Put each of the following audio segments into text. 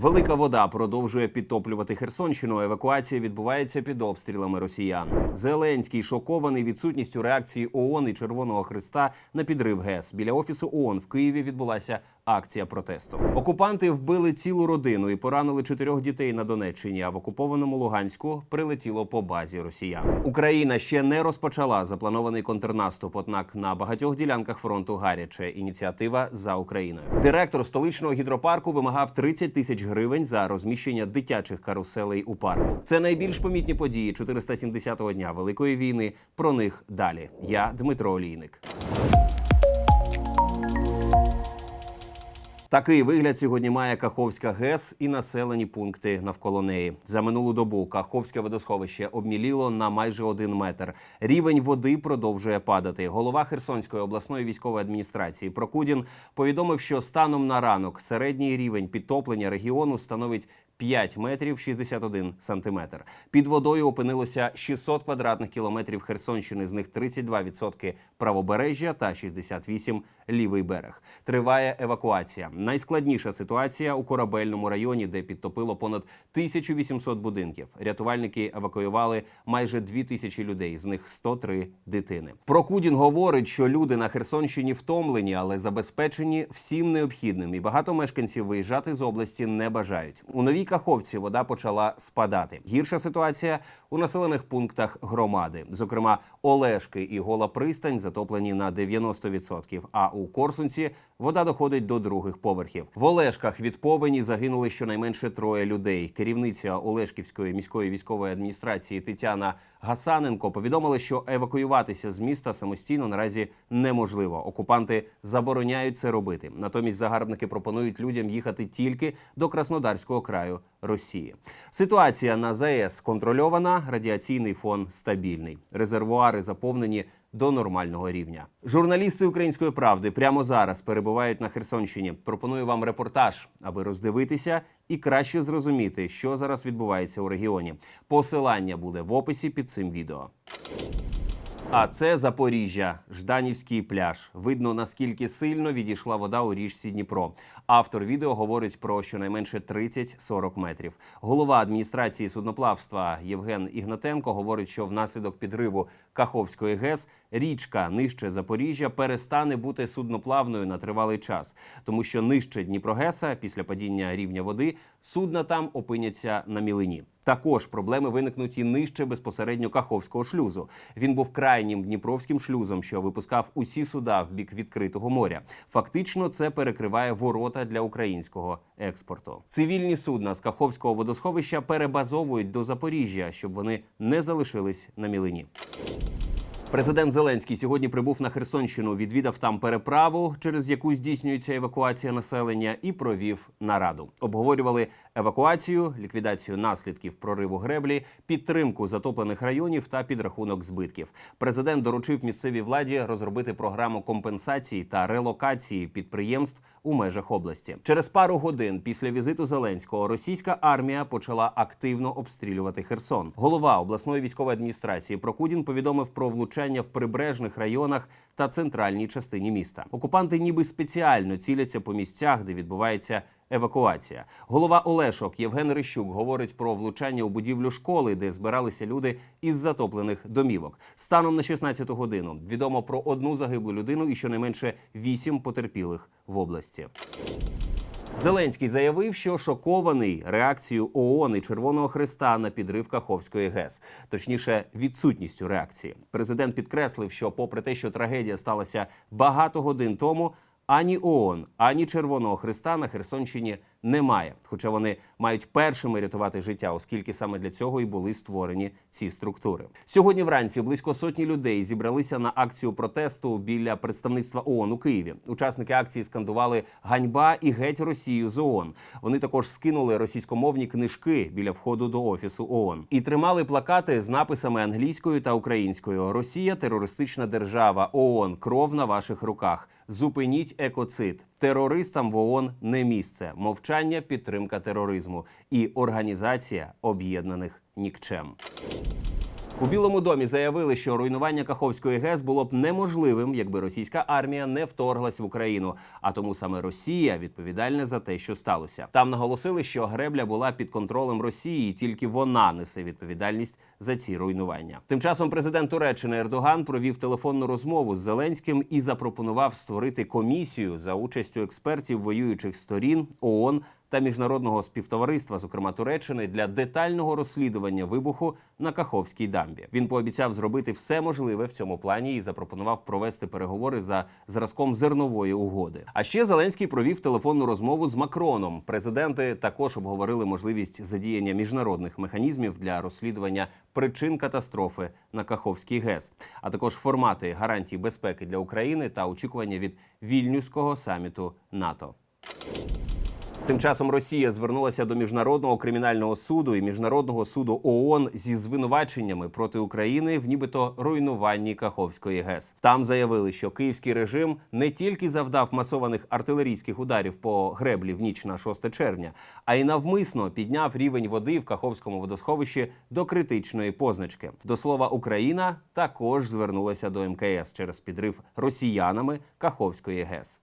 Велика вода продовжує підтоплювати Херсонщину. Евакуація відбувається під обстрілами росіян. Зеленський шокований відсутністю реакції ООН і Червоного Христа на підрив ГЕС. Біля офісу ООН в Києві відбулася акція протесту. Окупанти вбили цілу родину і поранили чотирьох дітей на Донеччині. А в окупованому Луганську прилетіло по базі росіян. Україна ще не розпочала запланований контрнаступ. Однак на багатьох ділянках фронту гаряче ініціатива за Україною. Директор столичного гідропарку вимагав 30 тисяч гривень за розміщення дитячих каруселей у парку. Це найбільш помітні події 470-го дня Великої війни. Про них далі. Я Дмитро Олійник. Такий вигляд сьогодні має Каховська ГЕС і населені пункти навколо неї. За минулу добу Каховське водосховище обміліло на майже один метр. Рівень води продовжує падати. Голова Херсонської обласної військової адміністрації Прокудін повідомив, що станом на ранок середній рівень підтоплення регіону становить 5 метрів 61 сантиметр. Під водою опинилося 600 квадратних кілометрів Херсонщини, з них 32% правобережжя та 68 лівий берег. Триває евакуація. Найскладніша ситуація у корабельному районі, де підтопило понад 1800 будинків. Рятувальники евакуювали майже 2000 людей, з них 103 дитини. Прокудін говорить, що люди на Херсонщині втомлені, але забезпечені всім необхідним. І багато мешканців виїжджати з області не бажають. У новій Каховці вода почала спадати. Гірша ситуація у населених пунктах громади. Зокрема, Олешки і Гола Пристань затоплені на 90%, а у Корсунці вода доходить до других поверхів. В Олешках від повені загинули щонайменше троє людей. Керівниця Олешківської міської військової адміністрації Тетяна Гасаненко повідомила, що евакуюватися з міста самостійно наразі неможливо. Окупанти забороняють це робити. Натомість загарбники пропонують людям їхати тільки до Краснодарського краю Росії. Ситуація на ЗАЕС контрольована, радіаційний фон стабільний. Резервуари заповнені до нормального рівня. Журналісти української правди прямо зараз перебувають на Херсонщині. Пропоную вам репортаж, аби роздивитися і краще зрозуміти, що зараз відбувається у регіоні. Посилання буде в описі під цим відео. А це Запоріжжя, Жданівський пляж. Видно наскільки сильно відійшла вода у річці Дніпро. Автор відео говорить про щонайменше 30-40 метрів. Голова адміністрації судноплавства Євген Ігнатенко говорить, що внаслідок підриву Каховської ГЕС річка нижче Запоріжжя перестане бути судноплавною на тривалий час, тому що нижче Дніпрогеса після падіння рівня води судна там опиняться на мілині. Також проблеми виникнуть і нижче безпосередньо Каховського шлюзу. Він був крайнім дніпровським шлюзом, що випускав усі суда в бік відкритого моря. Фактично, це перекриває ворота для українського експорту. Цивільні судна з Каховського водосховища перебазовують до Запоріжжя, щоб вони не залишились на мілині. Президент Зеленський сьогодні прибув на Херсонщину, відвідав там переправу, через яку здійснюється евакуація населення, і провів нараду. Обговорювали евакуацію, ліквідацію наслідків прориву греблі, підтримку затоплених районів та підрахунок збитків. Президент доручив місцевій владі розробити програму компенсації та релокації підприємств у межах області. Через пару годин після візиту Зеленського російська армія почала активно обстрілювати Херсон. Голова обласної військової адміністрації Прокудін повідомив про влучання в прибережних районах та центральній частині міста. Окупанти ніби спеціально ціляться по місцях, де відбувається евакуація. Голова Олешок Євген Рищук говорить про влучання у будівлю школи, де збиралися люди із затоплених домівок. Станом на 16 годину відомо про одну загиблу людину і щонайменше вісім потерпілих в області. Зеленський заявив, що шокований реакцією ООН і Червоного Христа на підрив Каховської ГЕС, точніше, відсутністю реакції. Президент підкреслив, що, попри те, що трагедія сталася багато годин тому, ані ООН, ані Червоного Христа на Херсонщині немає. Хоча вони мають першими рятувати життя, оскільки саме для цього і були створені ці структури. Сьогодні вранці близько сотні людей зібралися на акцію протесту біля представництва ООН у Києві. Учасники акції скандували ганьба і геть Росію з ООН. Вони також скинули російськомовні книжки біля входу до офісу ООН і тримали плакати з написами англійською та українською: Росія терористична держава, ООН, кров на ваших руках. Зупиніть екоцид. Терористам в ООН не місце, мовчання, підтримка тероризму і організація об'єднаних нікчем. У Білому домі заявили, що руйнування Каховської ГЕС було б неможливим, якби російська армія не вторглась в Україну. А тому саме Росія відповідальна за те, що сталося. Там наголосили, що гребля була під контролем Росії, і тільки вона несе відповідальність за ці руйнування. Тим часом президент Туреччини Ердоган провів телефонну розмову з Зеленським і запропонував створити комісію за участю експертів воюючих сторін ООН та міжнародного співтовариства, зокрема Туреччини, для детального розслідування вибуху на Каховській дамбі. Він пообіцяв зробити все можливе в цьому плані і запропонував провести переговори за зразком зернової угоди. А ще Зеленський провів телефонну розмову з Макроном. Президенти також обговорили можливість задіяння міжнародних механізмів для розслідування причин катастрофи на Каховській ГЕС, а також формати гарантій безпеки для України та очікування від вільнюського саміту НАТО. Тим часом Росія звернулася до міжнародного кримінального суду і міжнародного суду ООН зі звинуваченнями проти України в нібито руйнуванні Каховської ГЕС. Там заявили, що київський режим не тільки завдав масованих артилерійських ударів по греблі в ніч на 6 червня, а й навмисно підняв рівень води в Каховському водосховищі до критичної позначки. До слова, Україна також звернулася до МКС через підрив росіянами Каховської ГЕС.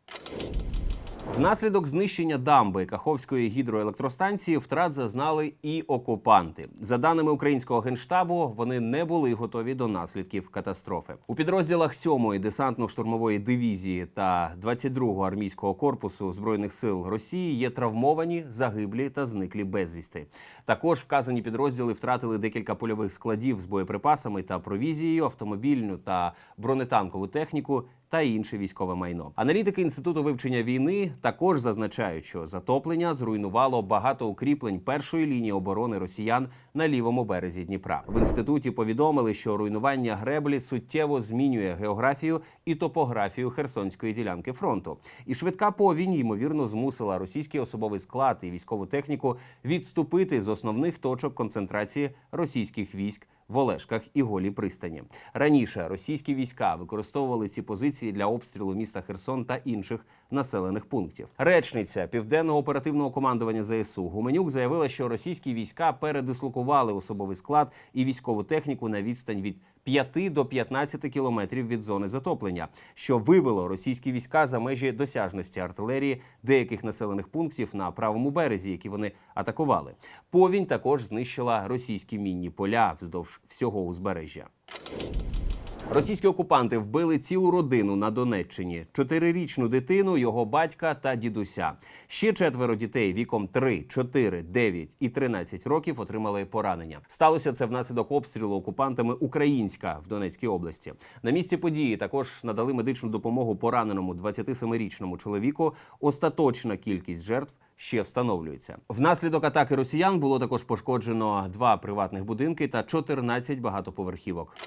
Внаслідок знищення дамби Каховської гідроелектростанції втрат зазнали і окупанти. За даними українського генштабу, вони не були готові до наслідків катастрофи. У підрозділах 7-ї десантно-штурмової дивізії та 22-го армійського корпусу збройних сил Росії є травмовані, загиблі та зниклі безвісти. Також вказані підрозділи втратили декілька польових складів з боєприпасами та провізією, автомобільну та бронетанкову техніку та інше військове майно. Аналітики інституту вивчення війни також зазначають, що затоплення зруйнувало багато укріплень першої лінії оборони росіян на лівому березі Дніпра. В інституті повідомили, що руйнування греблі суттєво змінює географію і топографію херсонської ділянки фронту. І швидка повінь ймовірно змусила російський особовий склад і військову техніку відступити з основних точок концентрації російських військ в Олешках і Голій пристані. Раніше російські війська використовували ці позиції для обстрілу міста Херсон та інших населених пунктів. Речниця південного оперативного командування ЗСУ Гуменюк заявила, що російські війська передислокували особовий склад і військову техніку на відстань від 5 до 15 кілометрів від зони затоплення, що вивело російські війська за межі досяжності артилерії деяких населених пунктів на правому березі, які вони атакували. Повінь також знищила російські мінні поля вздовж всього узбережжя. Російські окупанти вбили цілу родину на Донеччині: чотирирічну дитину, його батька та дідуся. Ще четверо дітей віком 3, 4, 9 і 13 років отримали поранення. Сталося це внаслідок обстрілу окупантами Українська в Донецькій області. На місці події також надали медичну допомогу пораненому 27-річному чоловіку. Остаточна кількість жертв. Ще встановлюється внаслідок атаки росіян. Було також пошкоджено два приватних будинки та 14 багатоповерхівок.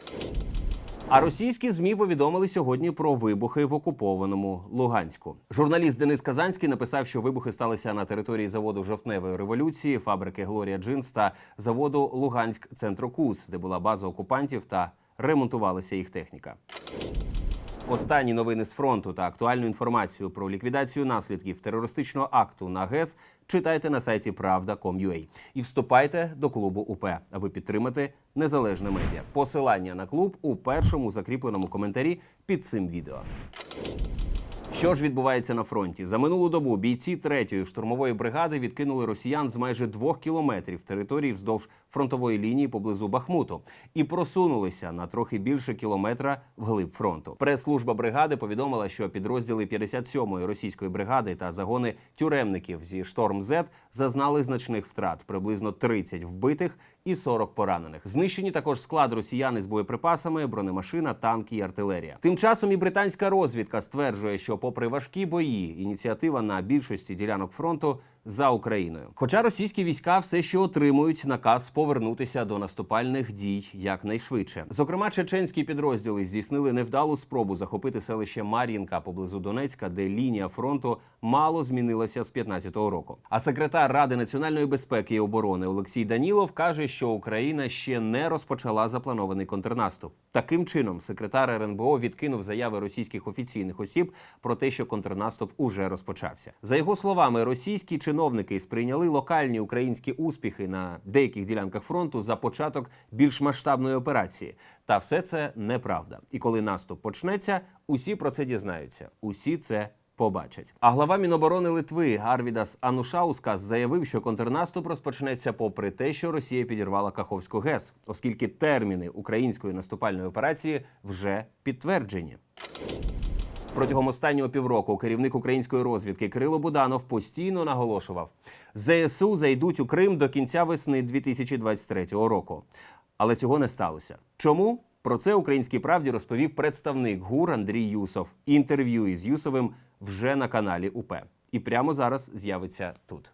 А російські змі повідомили сьогодні про вибухи в окупованому Луганську. Журналіст Денис Казанський написав, що вибухи сталися на території заводу жовтневої революції, фабрики Глорія Джинс та заводу Луганськ Центрокус, де була база окупантів та ремонтувалася їх техніка. Останні новини з фронту та актуальну інформацію про ліквідацію наслідків терористичного акту на ГЕС читайте на сайті Правда.com.ua. і вступайте до клубу УП, аби підтримати незалежне медіа. Посилання на клуб у першому закріпленому коментарі під цим відео. Що ж відбувається на фронті? За минулу добу бійці третьої штурмової бригади відкинули росіян з майже двох кілометрів території вздовж фронтової лінії поблизу Бахмуту і просунулися на трохи більше кілометра вглиб фронту. Прес-служба бригади повідомила, що підрозділи 57-ї російської бригади та загони тюремників зі шторм З зазнали значних втрат приблизно 30 вбитих і 40 поранених. Знищені також склад росіян із боєприпасами, бронемашина, танки і артилерія. Тим часом і британська розвідка стверджує, що, попри важкі бої, ініціатива на більшості ділянок фронту за Україною. Хоча російські війська все ще отримують наказ повернутися до наступальних дій якнайшвидше. Зокрема, чеченські підрозділи здійснили невдалу спробу захопити селище Мар'їнка поблизу Донецька, де лінія фронту мало змінилася з 15-го року. А секретар Ради національної безпеки і оборони Олексій Данілов каже, що Україна ще не розпочала запланований контрнаступ. Таким чином, секретар РНБО відкинув заяви російських офіційних осіб про те, що контрнаступ уже розпочався. За його словами, російські чиновники сприйняли локальні українські успіхи на деяких ділянках фронту за початок більш масштабної операції. Та все це неправда. І коли наступ почнеться, усі про це дізнаються. Усі це побачать. А глава Міноборони Литви Арвідас Анушаускас заявив, що контрнаступ розпочнеться попри те, що Росія підірвала Каховську ГЕС, оскільки терміни української наступальної операції вже підтверджені. Протягом останнього півроку керівник української розвідки Кирило Буданов постійно наголошував: ЗСУ зайдуть у Крим до кінця весни 2023 року. Але цього не сталося. Чому? Про це українській правді розповів представник ГУР Андрій Юсов. Інтерв'ю із Юсовим вже на каналі УП. І прямо зараз з'явиться тут.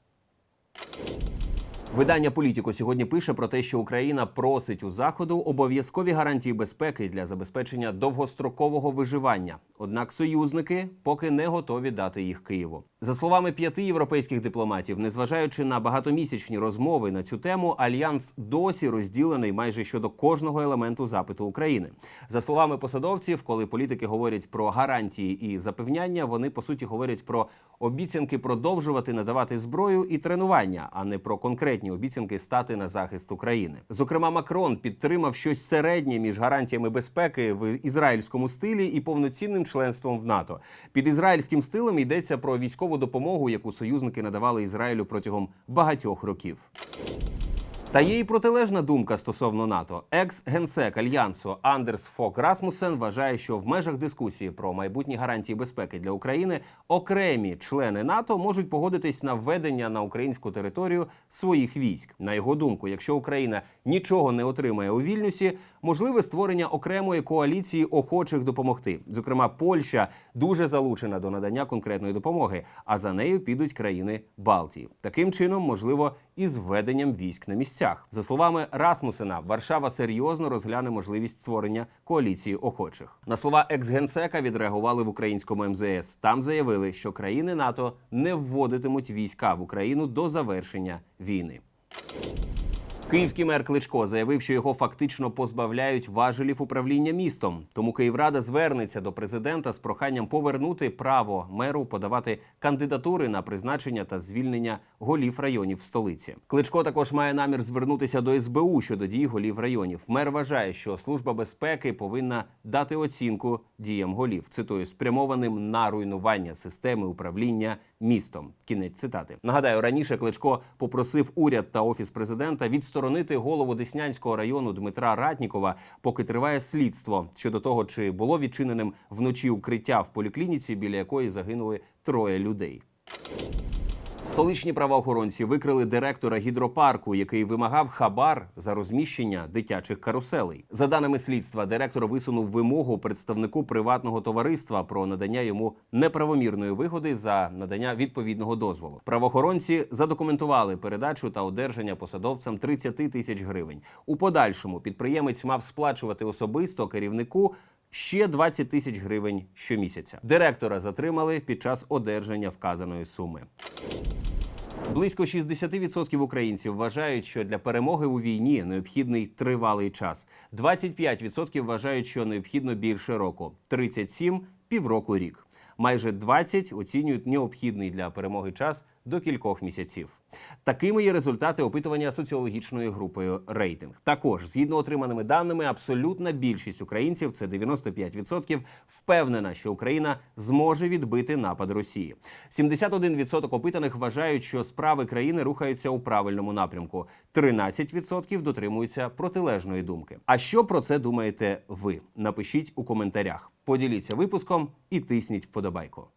Видання Політіко сьогодні пише про те, що Україна просить у заходу обов'язкові гарантії безпеки для забезпечення довгострокового виживання. Однак союзники поки не готові дати їх Києву. За словами п'яти європейських дипломатів, незважаючи на багатомісячні розмови на цю тему, альянс досі розділений майже щодо кожного елементу запиту України. За словами посадовців, коли політики говорять про гарантії і запевняння, вони по суті говорять про обіцянки продовжувати надавати зброю і тренування, а не про конкретні обіцянки стати на захист України. Зокрема, Макрон підтримав щось середнє між гарантіями безпеки в ізраїльському стилі і повноцінним членством в НАТО. Під ізраїльським стилем йдеться про військову допомогу, яку союзники надавали Ізраїлю протягом багатьох років. Та є і протилежна думка стосовно НАТО. Екс-генсек альянсу Андерс Фок Расмусен вважає, що в межах дискусії про майбутні гарантії безпеки для України окремі члени НАТО можуть погодитись на введення на українську територію своїх військ. На його думку, якщо Україна нічого не отримає у Вільнюсі, можливе створення окремої коаліції охочих допомогти. Зокрема, Польща дуже залучена до надання конкретної допомоги, а за нею підуть країни Балтії. Таким чином, можливо, і з введенням військ на місцях. За словами Расмусена, Варшава серйозно розгляне можливість створення коаліції охочих. На слова екс-генсека відреагували в українському МЗС. Там заявили, що країни НАТО не вводитимуть війська в Україну до завершення війни. Київський мер Кличко заявив, що його фактично позбавляють важелів управління містом. Тому Київрада звернеться до президента з проханням повернути право меру подавати кандидатури на призначення та звільнення голів районів в столиці. Кличко також має намір звернутися до СБУ щодо дій голів районів. Мер вважає, що служба безпеки повинна дати оцінку діям голів. Цитую спрямованим на руйнування системи управління містом. Кінець цитати. Нагадаю, раніше Кличко попросив уряд та офіс президента відсторонити голову Деснянського району Дмитра Ратнікова, поки триває слідство щодо того, чи було відчиненим вночі укриття в поліклініці, біля якої загинули троє людей. Столичні правоохоронці викрили директора гідропарку, який вимагав хабар за розміщення дитячих каруселей. За даними слідства, директор висунув вимогу представнику приватного товариства про надання йому неправомірної вигоди за надання відповідного дозволу. Правоохоронці задокументували передачу та одержання посадовцям 30 тисяч гривень. У подальшому підприємець мав сплачувати особисто керівнику. Ще 20 тисяч гривень щомісяця. Директора затримали під час одержання вказаної суми. Близько 60% українців вважають, що для перемоги у війні необхідний тривалий час. 25% вважають, що необхідно більше року. 37 – півроку рік. Майже 20 оцінюють необхідний для перемоги час до кількох місяців. Такими є результати опитування соціологічною групою рейтинг. Також, згідно отриманими даними, абсолютна більшість українців це 95%, впевнена, що Україна зможе відбити напад Росії. 71% опитаних вважають, що справи країни рухаються у правильному напрямку. 13% дотримуються протилежної думки. А що про це думаєте ви? Напишіть у коментарях. Поділіться випуском і тисніть вподобайку.